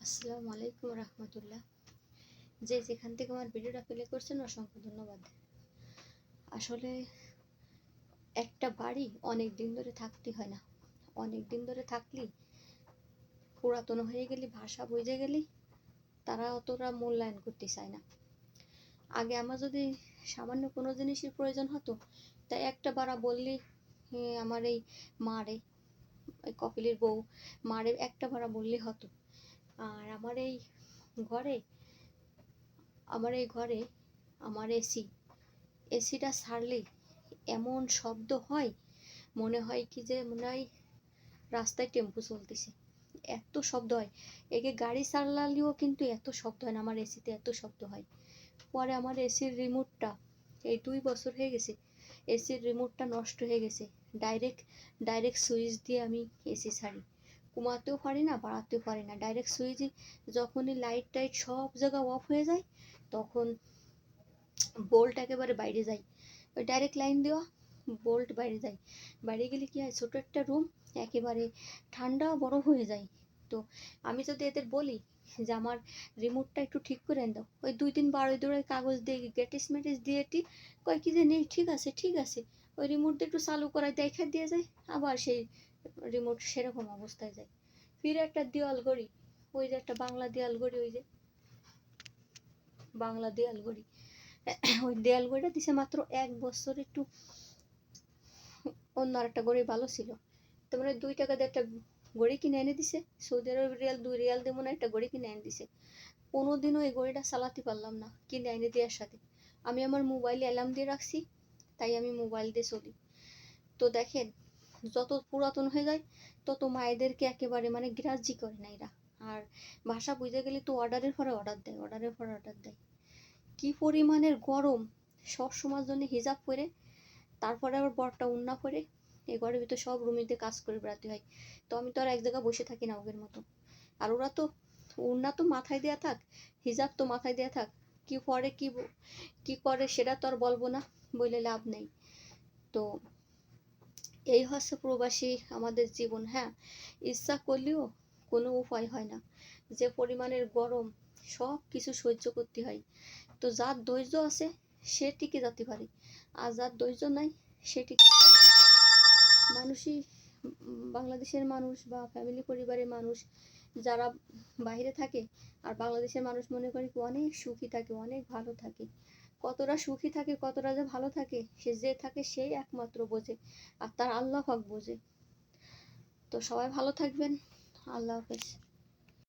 আসসালামু আলাইকুম রহমতুল্লাহ। যে যেখান থেকে আমার ভিডিওটা প্লে করছেন, অসংখ্য ধন্যবাদ। আসলে একটা বাড়ি অনেক দিন ধরে থাকতে হয় না। অনেক দিন ধরে থাকলি পুরাতন হয়ে গেলি, ভাষা বুঝে গেলি, তারা অতটা মূল্যায়ন করতে চায় না। আগে আমার যদি সামান্য কোনো জিনিসের প্রয়োজন হতো তাই একটা বারা বললি আমার এই মারে কপিলের বউ মারে একটা ভাড়া বললে হতো। আর আমার এই ঘরে, আমার এই ঘরে, আমার এসি, এসিটা ছাড়লেই এমন শব্দ হয়, মনে হয় কি যে মনে হয় রাস্তায় টেম্পু চলতেছে। এত শব্দ হয়। একে গাড়ি চালালেও কিন্তু এত শব্দ হয় না, আমার এসিতে এত শব্দ হয়। পরে আমার এসির রিমোটটা, এই দুই বছর হয়ে গেছে, এসির রিমোটটা নষ্ট হয়ে গেছে। ডাইরেক্ট ডাইরেক্ট সুইচ দিয়ে আমি এসি ছাড়ি কমাতেও পারি না, বাড়াতেও পারি না। ডাইরেক্ট সুইচে যখনই লাইট টাইট সব জায়গা অফ হয়ে যায়, তখন বোল্ট একেবারে বাইরে যায়। ওই ডাইরেক্ট লাইন দেওয়া বোল্ট বাইরে যায়। বাইরে গেলে কি হয়, ছোটো একটা রুম একেবারে ঠান্ডা বরফ হয়ে যায়। তো আমি যদি এদের বলি যে আমার রিমোটটা একটু ঠিক করে দাও, ওই দুই তিন বার ওই দৌড়ে কাগজ দিয়ে গেটিস মেটিস দিয়ে টি, কয় কি যে নেই, ঠিক আছে ঠিক আছে। ওই রিমোট দিয়ে একটু চালু করায়, দেখা দিয়ে যায়, আবার সেই রিমোট সেরকম অবস্থায় যায়। ফিরে একটা দেওয়াল গড়ি ওই যে একটা বাংলা দেওয়াল গড়ি ওই যে বাংলা দেওয়াল গড়ি ওই দেওয়াল গড়িটা দিছে মাত্র এক বছর একটু। অন্য আরেকটা গড়ি ভালো ছিল। তো মানে দুই টাকা দিয়ে একটা গড়ি কিনে এনে দিছে। সৌদি আরব রিয়াল, দুই রিয়াল দিয়ে মনে একটা গড়ি কিনে এনে দিছে। কোনোদিনও এই গড়িটা চালাতে পারলাম না, কিনে এনে দেওয়ার সাথে। আমি আমার মোবাইলে অ্যালার্ম দিয়ে রাখছি, তাই আমি মোবাইল দিয়ে চলি। তো দেখেন যত পুরাতন হয়ে যায়, তত মায়েদেরকে একেবারে মানে গ্রাহ্যই করে না এরা। আর ভাষা বুঝে গেলে তো অর্ডারের পরে অর্ডার দেয় অর্ডারের পরে অর্ডার দেয়। কি পরিমাণের গরম! সব সময়ের জন্য হিজাব পরে, তারপরে আবার বরটা উন্না পরে, এই ঘরের ভিতরে সব রুমিতে কাজ করে বেড়াতে হয়। তো আমি তো আর এক জায়গায় বসে থাকি না ওদের মতো। আর ওরা তো উন্না তো মাথায় দেয়া থাক, হিজাব তো মাথায় দেয়া থাক, কি পরে কি কি করে সেটা তো আর বলব না, বলে লাভ নেই। তো এই হচ্ছে প্রবাসী আমাদের জীবন হ্যাঁ? ইচ্ছা করলেও কোনো উপায় হয় না। যে পরিমাণের গরম, সব কিছু সহ্য করতে হয়। তো যার ধৈর্য আছে, সে টিকে যেতে পারে। আর যার ধৈর্য নাই, সে টিকে মানুষই বাংলাদেশের মানুষ বা ফ্যামিলি পরিবারের মানুষ যারা বাইরে থাকে আর বাংলাদেশের মানুষ মনে করে কি অনেক সুখী থাকে, অনেক ভালো থাকে। কতটা সুখী থাকে, কতটা যে ভালো থাকে, সে যে থাকে সেই একমাত্র বোঝে আর তার আল্লাহ হক বোঝে। তো সবাই ভালো থাকবেন। আল্লাহ হাফেজ।